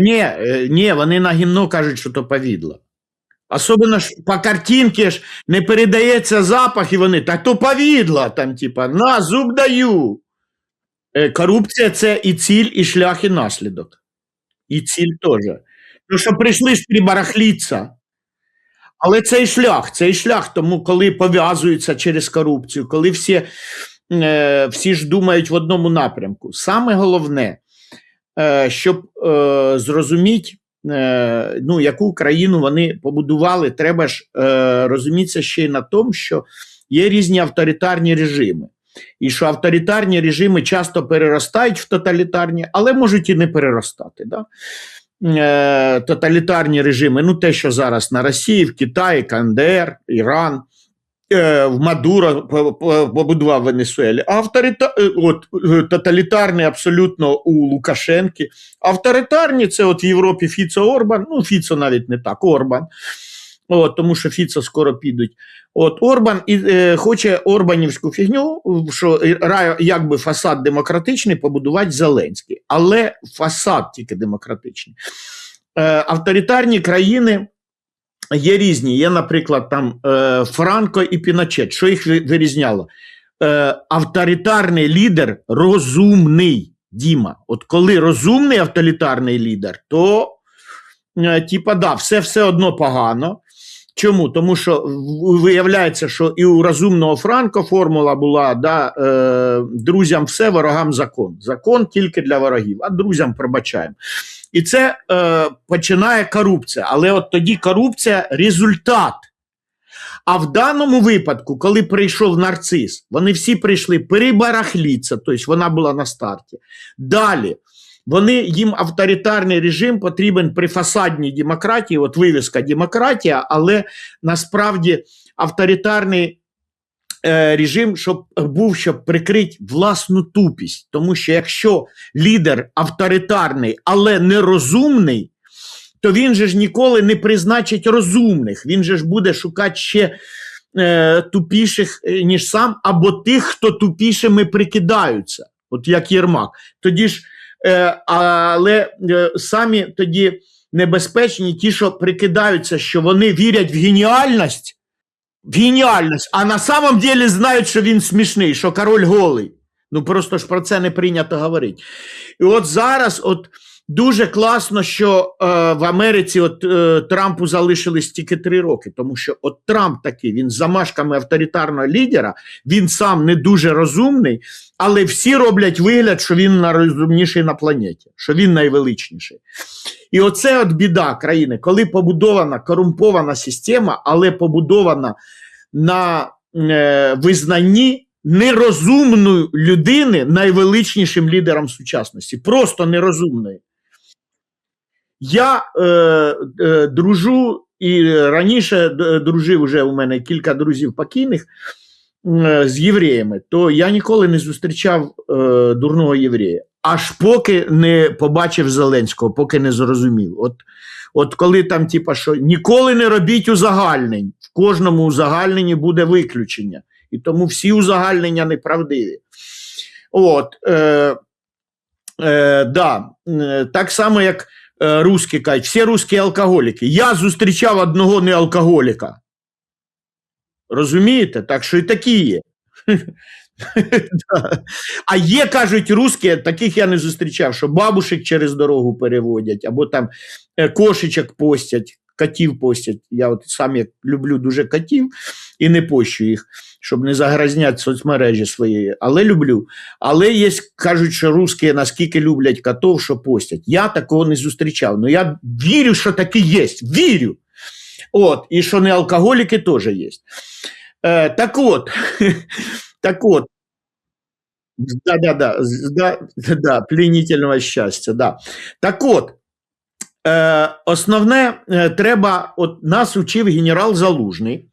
Ні, е, ні, вони на гімно кажуть, що то повідло. Особливо ж по картинці ж не передається запах, і вони так то повідло, там, типа, на, зуб даю. Е, Корупція це і ціль, і шлях, і наслідок. І ціль теж. Ну, що прийшли ж прибарахліться. Але цей шлях, цей шлях, тому коли пов'язуються через корупцію, коли всі, е, всі ж думають в одному напрямку. Саме головне, щоб е, зрозуміти, е, ну, яку країну вони побудували, треба ж е, розумітися ще й на тому, що є різні авторитарні режими. І що авторитарні режими часто переростають в тоталітарні, але можуть і не переростати. Да? Е, тоталітарні режими, ну те, що зараз на Росії, в Китаї, КНДР, Іран, е, Мадуро по- по- побудував Венесуелі. А е, от, е, тоталітарні абсолютно у Лукашенки. Авторитарні це от в Європі Фіцо Орбан, ну Фіцо навіть не так, Орбан. От, тому що Фіцо скоро підуть. От Орбан і е, хоче Орбанівську фігню, що якби фасад демократичний побудувати Зеленський, але фасад тільки демократичний. Е, авторитарні країни є різні. Є, наприклад, там е, Франко і Піночет. Що їх вирізняло? Е, авторитарний лідер розумний. Діма. От коли розумний авторитарний лідер, то е, типа да, все все одно погано. Чому? Тому що виявляється, що і у розумного Франко формула була да, е, друзям все, ворогам закон. Закон тільки для ворогів, а друзям пробачаємо. І це е, починає корупція. Але от тоді корупція результат. А в даному випадку, коли прийшов нарцис, вони всі прийшли перебарахліться, тобто вона була на старті. Далі. Вони їм авторитарний режим потрібен при фасадній демократії, от вивіска демократія, але насправді авторитарний режим, щоб був, щоб прикрити власну тупість. Тому що якщо лідер авторитарний, але нерозумний, то він же ж ніколи не призначить розумних. Він же ж буде шукати ще е, тупіших, е, ніж сам, або тих, хто тупішими прикидаються, от як Єрмак. Тоді ж, е, але е, самі тоді небезпечні ті, що прикидаються, що вони вірять в геніальність, геніальність, а на самом деле знають, що він смішний, що король голий. Ну просто ж про це не прийнято говорити. І от зараз, от дуже класно, що е, в Америці от е, Трампу залишились тільки три роки, тому що от Трамп такий, він з замашками авторитарного лідера, він сам не дуже розумний, але всі роблять вигляд, що він найрозумніший на планеті, що він найвеличніший. І оце от біда країни, коли побудована корумпована система, але побудована на е, визнанні нерозумної людини найвеличнішим лідером сучасності. Просто нерозумної. Я е, е, дружу і раніше дружив уже у мене кілька друзів покійних е, з євреями, то я ніколи не зустрічав е, дурного єврея. Аж поки не побачив Зеленського, поки не зрозумів. От, от коли там, типа, що ніколи не робіть узагальнень, в кожному узагальненні буде виключення. І тому всі узагальнення неправдиві. От, е, е, да, е, так само, як е, русські кажуть, всі русські алкоголіки. Я зустрічав одного не алкоголіка. Розумієте? Так що і такі є. А є, кажуть, русські, таких я не зустрічав, що бабушек через дорогу переводять, або там е, кошечок постять, котів постять. Я от сам як люблю дуже котів і не пощу їх, щоб не загрязняти соцмережі свої, але люблю. Але є, кажуть, що русські наскільки люблять котов, що постять. Я такого не зустрічав. Ну я вірю, що таке є. Вірю. От, і що не алкоголіки теж є. Е, так от, так от. Да, да, да, пленительного щастя, да. Так от, е, основне, е, треба, от нас учив генерал Залужний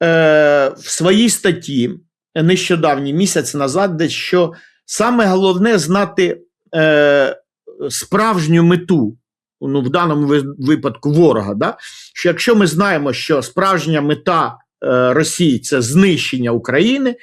в своїй статті нещодавній місяць назад, де що саме головне знати е, справжню мету, ну, в даному ви- випадку ворога. Да? Що якщо ми знаємо, що справжня мета е, Росії це знищення України,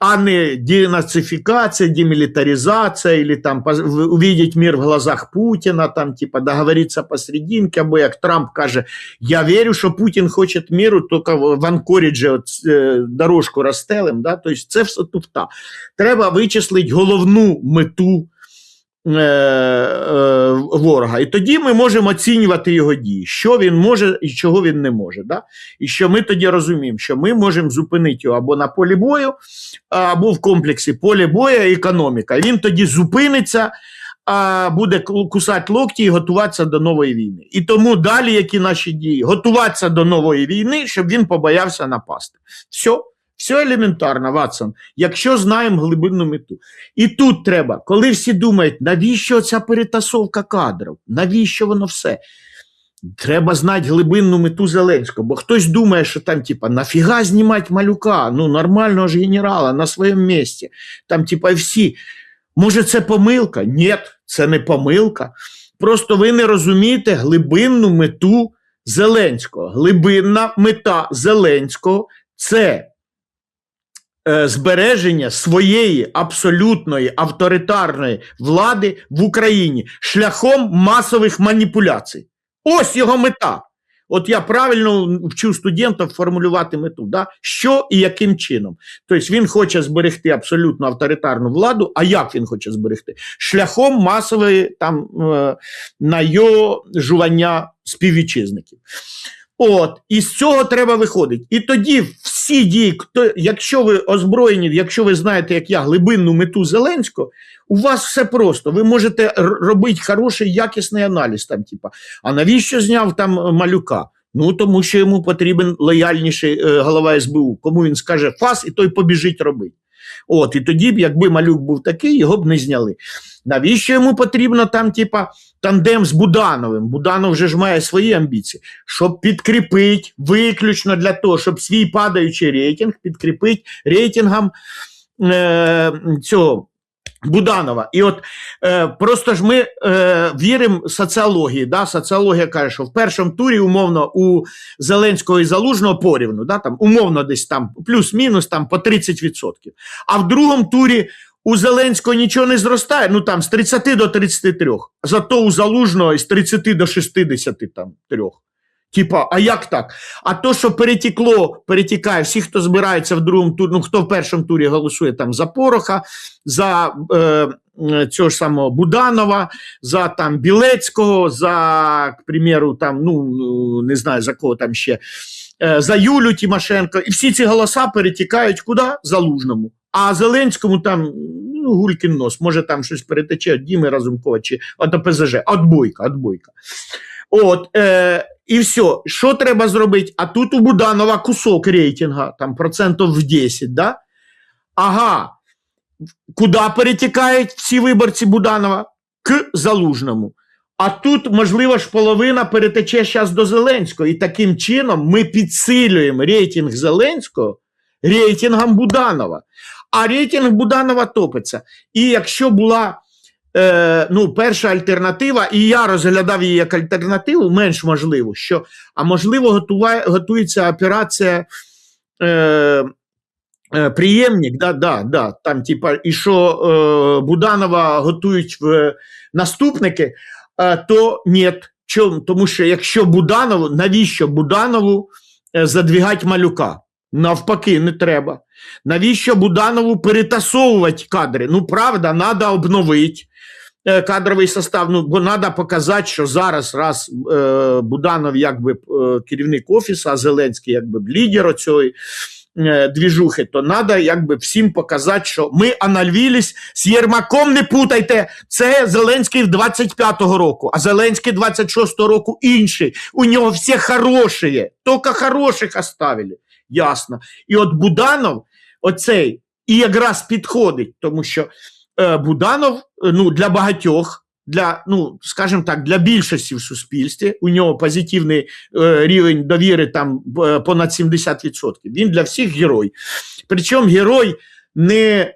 а не денацификация, демилитаризация или там увидеть мир в глазах Путина, там типа договориться посерединке, або як Трамп каже, я вірю, що Путін хоче миру, тільки в Анкоріджі от, е, дорожку розстелим, да? тобто це все туфта. Треба вичислити головну мету ворога. І тоді ми можемо оцінювати його дії, що він може і чого він не може. Да? І що ми тоді розуміємо, що ми можемо зупинити його або на полі бою, або в комплексі поле бою і економіка. Він тоді зупиниться, а буде кусати локті і готуватися до нової війни. І тому далі, які наші дії, готуватися до нової війни, щоб він побоявся напасти. Все. Все елементарно, Ватсон, якщо знаємо глибинну мету. І тут треба, коли всі думають, навіщо ця перетасовка кадрів, навіщо воно все? Треба знати глибинну мету Зеленського, бо хтось думає, що там, типа, нафіга знімати малюка, ну нормального ж генерала на своєму місці. Там, типа, всі. Може, це помилка? Ні, це не помилка. Просто ви не розумієте глибинну мету Зеленського. Глибинна мета Зеленського це збереження своєї абсолютної авторитарної влади в Україні шляхом масових маніпуляцій. Ось його мета. От я правильно вчу студентів формулювати мету, да? що і яким чином. Тобто він хоче зберегти абсолютно авторитарну владу. А як він хоче зберегти? Шляхом масової там е, найожування співвітчизників. От, і з цього треба виходити. І тоді всі дії, хто, якщо ви озброєні, якщо ви знаєте, як я, глибинну мету Зеленського, у вас все просто. Ви можете робити хороший, якісний аналіз. Там, типа, а навіщо зняв там малюка? Ну, тому що йому потрібен лояльніший е, голова СБУ. Кому він скаже фас, і той побіжить робити. От, і тоді б, якби малюк був такий, його б не зняли. Навіщо йому потрібно там, типа, тандем з Будановим? Буданов вже ж має свої амбіції, щоб підкріпити виключно для того, щоб свій падаючий рейтинг підкріпити рейтингом е, цього. Буданова. І от е, просто ж ми е, віримо соціології. Да? Соціологія каже, що в першому турі умовно у Зеленського і Залужного порівну, да? там, умовно десь там плюс-мінус там, по 30%. А в другому турі у Зеленського нічого не зростає, ну там з 30 до 33. Зато у Залужного із 30 до 63. Типа, а як так? А то, що перетекло, перетікає, всі, хто збирається в другому турі, ну хто в першому турі голосує там за Пороха, за е, е, цього ж самого Буданова, за там Білецького, за, к примеру, там, ну ну, не знаю за кого там ще, е, за Юлю Тимошенко. І всі ці голоса перетікають куди? Залужному. А Зеленському там ну, гулькін нос, може там щось перетече від Діми Разумкова чи от ОПЗЖ, от бойка, от бойка. От, е, і все, що треба зробити? А тут у Буданова кусок рейтинга, там процентів в 10, да? Ага. Куди перетікають всі виборці Буданова? К Залужному. А тут, можливо, ж половина перетече зараз до Зеленського. І таким чином ми підсилюємо рейтинг Зеленського рейтингом Буданова. А рейтинг Буданова топиться. І якщо була е, ну, перша альтернатива, і я розглядав її як альтернативу, менш можливо, що, а можливо, готуває, готується операція. Е, Е, Приємник, да, да, да, там, типа, і що е, Буданова готують в наступники, е, то ні. Чому? Тому що якщо Буданову, навіщо Буданову е, задвігати малюка? Навпаки, не треба. Навіщо Буданову перетасовувати кадри? Ну, правда, треба обновити кадровий состав. Ну, бо треба показати, що зараз раз е, Буданов якби е, керівник офісу, а Зеленський якби лідер оцієї е, двіжухи, то треба якби всім показати, що ми анальвілись з Єрмаком, не путайте, це Зеленський 25-го року, а Зеленський 26-го року інший. У нього всі хороші, тільки хороших оставили. Ясно. І от Буданов, оцей, і якраз підходить, тому що е, Буданов е, ну, для багатьох, для, ну, скажімо так, для більшості в суспільстві, у нього позитивний е, рівень довіри там е, понад 70%. Він для всіх герой. Причому герой не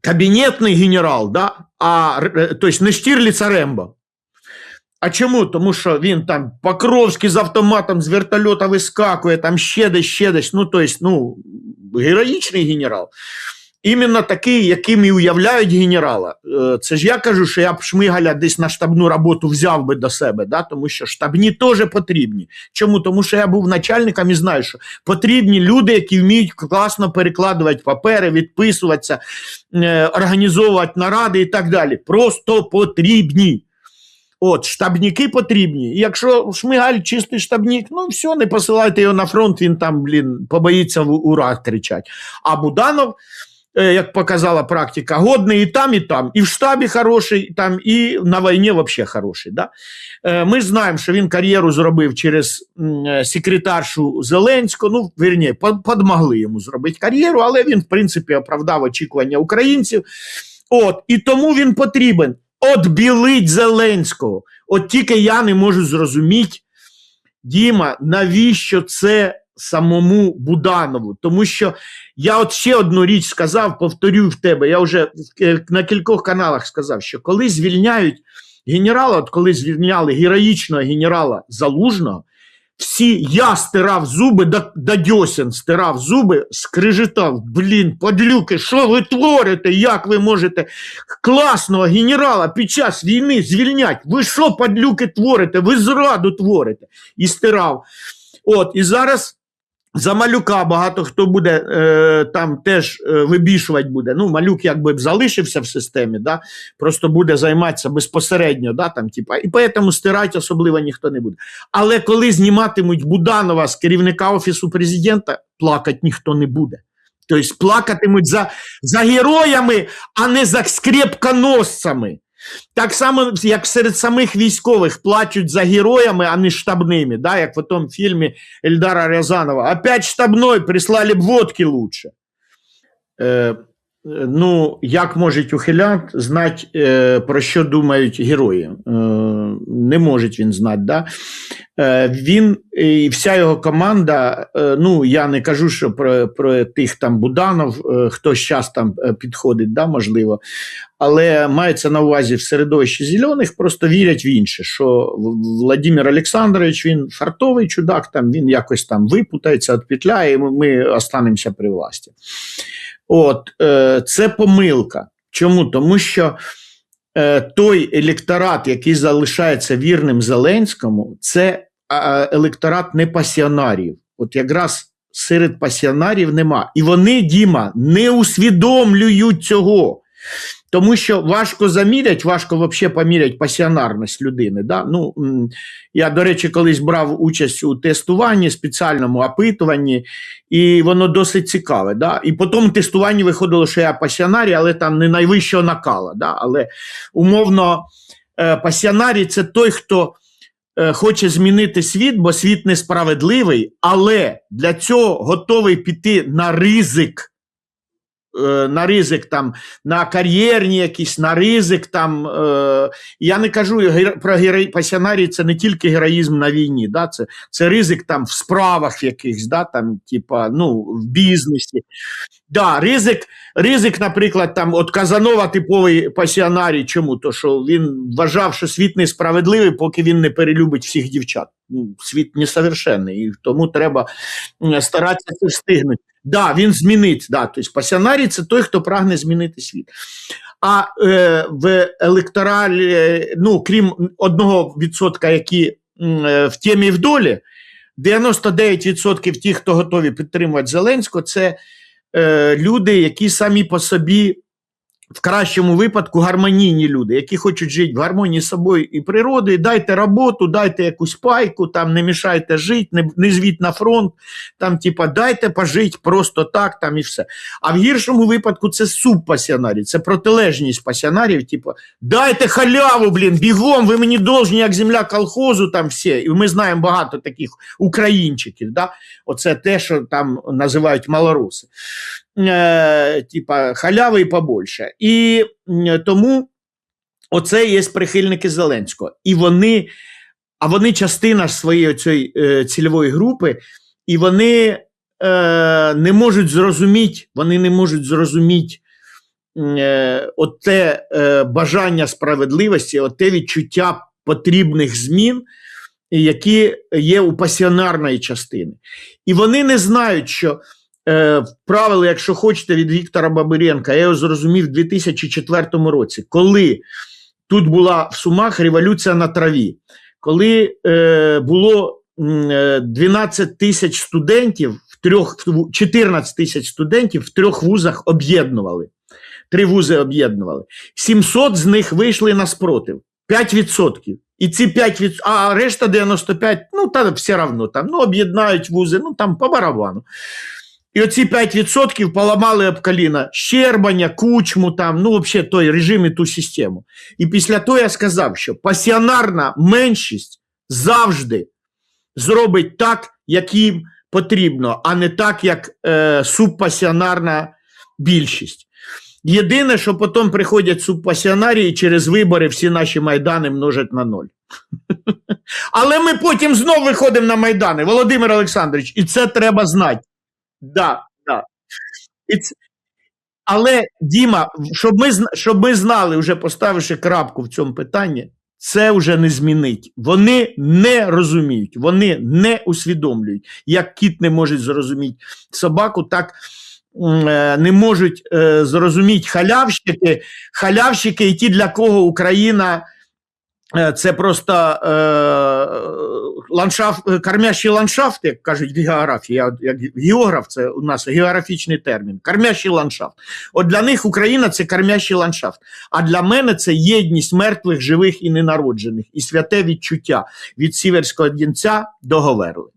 кабінетний генерал, да, а е, тобто не Штірліц, а Рембо. А чому? Тому що він там Покровський з автоматом з вертольота вискакує, там ще десь, ще десь. Ну, тобто, ну, героїчний генерал. Іменно такий, яким і уявляють генерала. Е, Це ж я кажу, що я б Шмигаля десь на штабну роботу взяв би до себе, да? тому що штабні теж потрібні. Чому? Тому що я був начальником і знаю, що потрібні люди, які вміють класно перекладувати папери, відписуватися, е, організовувати наради і так далі. Просто потрібні. От, штабники потрібні. Якщо Шмигаль чистий штабник, ну все, не посилайте його на фронт, він там, блін, побоїться в ура кричать. А Буданов, як показала практика, годний і там, і там. І в штабі хороший, і там, і на війні взагалі хороший. Да? Е, Ми знаємо, що він кар'єру зробив через е, секретаршу Зеленського. Ну, вірні, под- подмогли йому зробити кар'єру, але він, в принципі, оправдав очікування українців. От, і тому він потрібен. От білить Зеленського. От тільки я не можу зрозуміти, Діма, навіщо це самому Буданову? Тому що я от ще одну річ сказав, повторюю в тебе. Я вже на кількох каналах сказав, що коли звільняють генерала, от коли звільняли героїчного генерала Залужного, всі я стирав зуби до, до дьосін, стирав зуби, скрижитав, блін, подлюки, що ви творите? Як ви можете класного генерала під час війни звільнять? Ви що, подлюки, творите? Ви зраду творите. І стирав. От, і зараз за малюка багато хто буде е, там теж е, вибішувати буде. Ну, малюк якби б залишився в системі, да? просто буде займатися безпосередньо, да, там, типа, і тому стирати особливо ніхто не буде. Але коли зніматимуть Буданова з керівника Офісу президента, плакати ніхто не буде. Тобто плакатимуть за, за героями, а не за скрепконосцями. Так само, як серед самих військових плачуть за героями, а не штабними, да, як в тому фільмі Ельдара Рязанова. Опять штабной, прислали б водки лучше. Е, ну, як можуть ухилянт знати, е, про що думають герої? Е, не може він знати. Да? Е, він і вся його команда, е, ну я не кажу, що про, про тих там Буданов, е, хто зараз там е, підходить, да, можливо, але мається на увазі в середовищі зелених, просто вірять в інше, що Владимир Олександрович він фартовий чудак, там він якось там випутається, відпетляє, і ми останемося при власті. От, е, це помилка. Чому? Тому що е, той електорат, який залишається вірним Зеленському, це електорат не пасіонарів. От якраз серед пасіонарів нема. І вони, Діма, не усвідомлюють цього. Тому що важко замірять, важко взагалі поміряти пасіонарність людини. Да? Ну, я, до речі, колись брав участь у тестуванні, спеціальному опитуванні, і воно досить цікаве. Да? І по тому тестуванні виходило, що я пасіонарій, але там не найвищого накала. Да? Але умовно, е, пасіонарій це той, хто е, хоче змінити світ, бо світ несправедливий, але для цього готовий піти на ризик. Е, На ризик там, на кар'єрні якісь, на ризик там. Е, я не кажу про герой, пасіонарій, це не тільки героїзм на війні, да, це, це ризик там в справах якихось, да, там, типа, ну, в бізнесі. Да, ризик, ризик, наприклад, там, от Казанова типовий пасіонарій. Чому? То що він вважав, що світ несправедливий, поки він не перелюбить всіх дівчат. Ну, світ несовершенний, і тому треба старатися встигнути. Да, він змінить. Да, тобто пасіонарій це той, хто прагне змінити світ. А е, в електоралі, ну, крім одного відсотка, які е, в темі і в долі, 99% тих, хто готові підтримувати Зеленського, це е, люди, які самі по собі, в кращому випадку, гармонійні люди, які хочуть жити в гармонії з собою і природою. Дайте роботу, дайте якусь пайку, там не мішайте жити, не, не звіть на фронт, там, типа, дайте пожити просто так, там і все. А в гіршому випадку це субпасіонарій, це протилежність пасіонарів, типу, дайте халяву, блін, бігом, ви мені должні, як земля колхозу, там всі. І ми знаємо багато таких українчиків. Да? Оце те, що там називають малоруси. Е, типа, халяви і побольше. І тому оце є прихильники Зеленського. І вони, а вони частина своєї цієї е, цільової групи, і вони е, не можуть зрозуміти, вони не можуть зрозуміти м, е, оте е, бажання справедливості, оте відчуття потрібних змін, які є у пасіонарної частини. І вони не знають, що е, правило, якщо хочете, від Віктора Бабиренка, я його зрозумів у 2004 році, коли тут була в Сумах революція на траві, коли е, було е, 12 тисяч студентів, в трьох, 14 тисяч студентів в трьох вузах об'єднували. Три вузи об'єднували. 700 з них вийшли на спротив. 5%. І ці 5%, а решта 95%, ну та все одно там, ну об'єднають вузи, ну там по барабану. І оці 5% поламали об коліна Щербання, кучму, там, ну, взагалі той режим і ту систему. І після того я сказав, що пасіонарна меншість завжди зробить так, як їм потрібно, а не так, як е, субпасіонарна більшість. Єдине, що потім приходять субпасіонарії і через вибори всі наші майдани множать на ноль. Але ми потім знову виходимо на майдани, Володимир Олександрович, і це треба знати. Да, да. І. Але, Діма, щоб ми, щоб ми знали, вже поставивши крапку в цьому питанні, це вже не змінить. Вони не розуміють, вони не усвідомлюють. Як кіт не може зрозуміти собаку, так е, не можуть е, зрозуміти халявщики, халявщики і ті, для кого Україна це просто е, ландшафт, кормящі ландшафти, як кажуть в географії. Я як географ, це у нас географічний термін. Кормящий ландшафт. От для них Україна це кормящий ландшафт. А для мене це єдність мертвих, живих і ненароджених, і святе відчуття від сіверського дінця до Говерли.